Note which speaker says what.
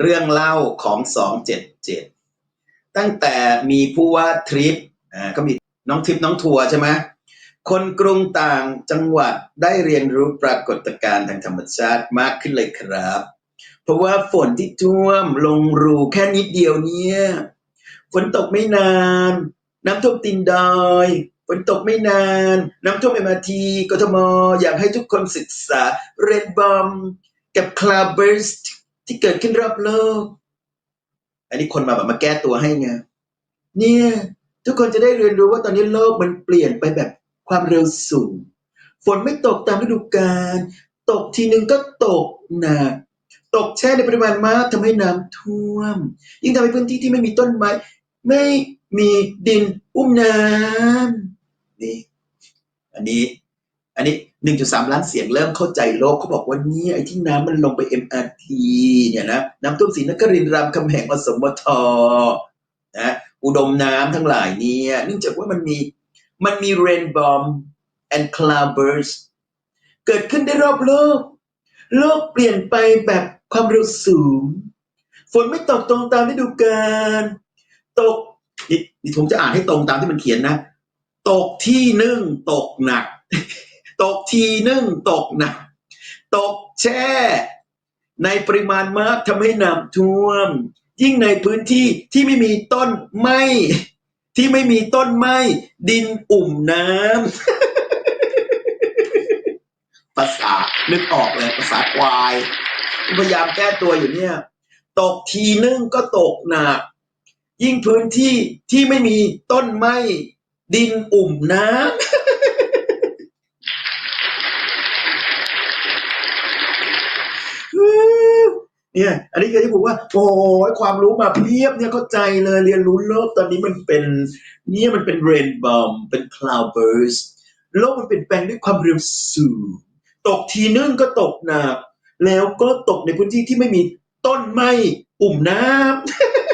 Speaker 1: เรื่องเล่าของสองเจ็ดเจ็ดตั้งแต่มีผู้ว่าทริปอ่าก็มีน้องทริปน้องทัวร์ใช่ไหมคนกรุงต่างจังหวัดได้เรียนรู้ปรากฏการณ์ทางธรรมชาติมากขึ้นเลยครับ เพราะว่าฝนที่ท่วมลงรูแค่นิดเดียวเนี่ยฝนตกไม่นาน น้ำท่วมตีนดอยฝนตกไม่นาน น้ำท่วมเอ็มอาทีกทมอยากให้ทุกคนศึกษาเรนบอมกับคลาเบ r ร์ส ที่เกิดขึ้นรอบโลก อันนี้คนมาแบบมาแก้ตัวให้ไงเนี่ย ทุกคนจะได้เรียนรู้ว่าตอนนี้โลกมันเปลี่ยนไปแบบความเร็วสูง ฝนไม่ตกตามฤดูกาลตกทีนึงก็ตกหนักตกแช่ในปริมาณมากทำให้น้ำท่วม ยิ่งทำให้พื้นที่ที่ไม่มีต้นไม้ ไม่มีดินอุ้มน้ำนี่อันนี้ อันนี้ หนึ่งจุดสามล้านเสียงเริ่มเข้าใจโลกเขาบอกว่านี่ไอ้ที่น้ำมันลงไป MRT เนี่ยนะน้ำท่วมศรีนครินทร์รามคำแหงอสมทนะอุดมน้ำทั้งหลายเนี่ยเนื่องจากว่ามันมีมันมี rain bomb and cloud burst เกิดขึ้นได้รอบโลก โลกเปลี่ยนไปแบบความเร็วสูง ฝนไม่ตกตรงตามฤดูกาลตกนี่นี่ผมจะอ่านให้ตรงตามที่มันเขียนนะ ตกที่นึ่งตกหนัก ตกทีนึ่งตกหนักตกแช่ ในปริมาณมากทำให้น้ำท่วม ยิ่งในพื้นที่ที่ไม่มีต้นไม้ที่ไม่มีต้นไม้ดินอุ่มน้ำภาษานึกออกเลยภาษาควาย พยายามแก้ตัวอยู่เนี่ย ตกทีนึงก็ตกหนักยิ่งพื้นที่ที่ไม่มีต้นไม้ดินอุ่มน้ำ เนี่ย อันนี้คือที่ผมว่า โอ้ยความรู้มาเพียบเนี่ยเข้าใจเลยเรียนรู้โลกตอนนี้มันเป็น เนี่ยมันเป็นเรนบอมเป็นคลาวเบิร์สโลกมันเปลี่ยนแปลงด้วยความเร็วสูงตกทีนึงก็ตกหนัก แล้วก็ตกในพื้นที่ที่ไม่มีต้นไม้อุ่มน้ำ